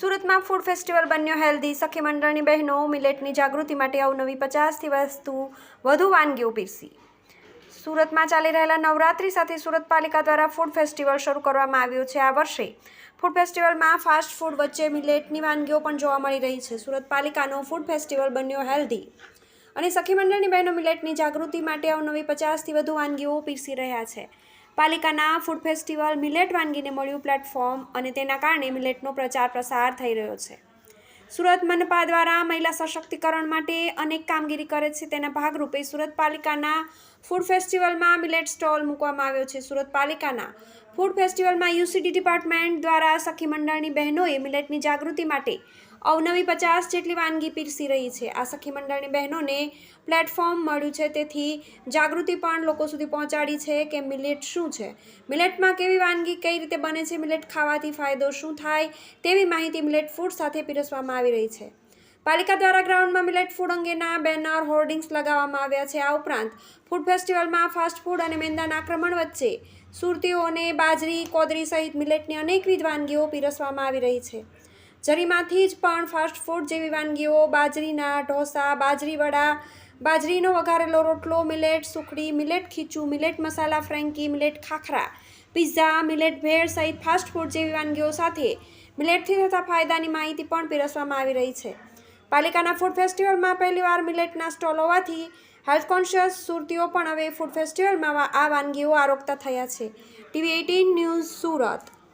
સુરતમાં food festival બન્યો healthy સખી મંડળની બહેનો મિલેટની જાગૃતિ માટે અવનવી પચાસથી વસ્તુ વધુ વાનગીઓ પીરસી. સુરતમાં ચાલી રહેલા નવરાત્રી સાથે સુરત પાલિકા દ્વારા ફૂડ ફેસ્ટિવલ શરૂ કરવામાં આવ્યું છે. આ વર્ષે ફૂડ ફેસ્ટિવલમાં ફાસ્ટ ફૂડ વચ્ચે મિલેટની વાનગીઓ પણ જોવા મળી રહી છે. સુરત પાલિકાનો ફૂડ ફેસ્ટિવલ બન્યો હેલ્ધી અને સખી મંડળની બહેનો મિલેટની જાગૃતિ માટે અવનવી પચાસથી વધુ વાનગીઓ પીરસી રહ્યા છે. પાલિકાના ફૂડ ફેસ્ટિવલ મિલેટ વાનગીને મળ્યું પ્લેટફોર્મ અને તેના કારણે મિલેટનો પ્રચાર પ્રસાર થઈ રહ્યો છે. સુરત મનપા દ્વારા મહિલા સશક્તિકરણ માટે અનેક કામગીરી કરે છે. તેના ભાગરૂપે સુરત પાલિકાના ફૂડ ફેસ્ટિવલમાં મિલેટ સ્ટોલ મૂકવામાં આવ્યો છે. સુરત પાલિકાના ફૂડ ફેસ્ટિવલમાં યુસીડી ડિપાર્ટમેન્ટ દ્વારા સખી મંડળની બહેનોએ મિલેટની જાગૃતિ માટે અવનવી પચાસ જેટલી વાનગી પીરસી રહી છે. આ સખી મંડળની બહેનોને પ્લેટફોર્મ મળ્યું છે. તેથી જાગૃતિ પણ લોકો સુધી પહોંચાડી છે કે મિલેટ શું છે? મિલેટમાં કેવી વાનગી કઈ રીતે બને છે? મિલેટ ખાવાથી ફાયદો શું થાય? તેવી માહિતી મિલેટ ફૂડ સાથે પીરસવામાં આવી રહી છે. પાલિકા દ્વારા ગ્રાઉન્ડમાં મિલેટ ફૂડ અંગેના બેનર હોર્ડિંગ્સ લગાવવામાં આવ્યા છે. આ ઉપરાંત ફૂડ ફેસ્ટિવલમાં ફાસ્ટ ફૂડ અને મેંદાના આક્રમણ વચ્ચે સુરતીઓને બાજરી, કોદરી સહિત મિલેટની અનેકવિધ વાનગીઓ પીરસવામાં આવી રહી છે. જરીમાંથી જ પણ ફાસ્ટ ફૂડ જેવી વાનગીઓ, બાજરીના ઢોસા, બાજરી વડા, બાજરીનો વઘારેલો રોટલો મિલેટ સુખડી મિલેટ ખીચું millet masala frankie millet khakhra pizza millet bhel સહિત ફાસ્ટ ફૂડ જેવી વાનગીઓ સાથે મિલેટથી થતા ફાયદાની માહિતી પણ પીરસવામાં આવી રહી છે. પાલિકાના ફૂડ ફેસ્ટિવલમાં પહેલીવાર મિલેટના સ્ટોલ હોવાથી હેલ્થ કોન્શિયસ સુરતીઓ પણ હવે ફૂડ ફેસ્ટિવલમાં આ વાનગીઓ આરોગતા થયા છે. TV eighteen news Surat.